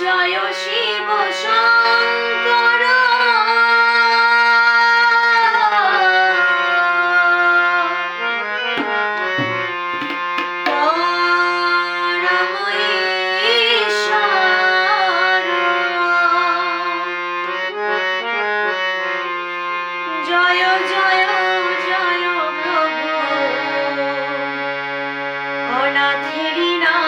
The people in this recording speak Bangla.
জয় শিব শঙ্কর। জয় জয় জয় প্রভু। অনাথেরি না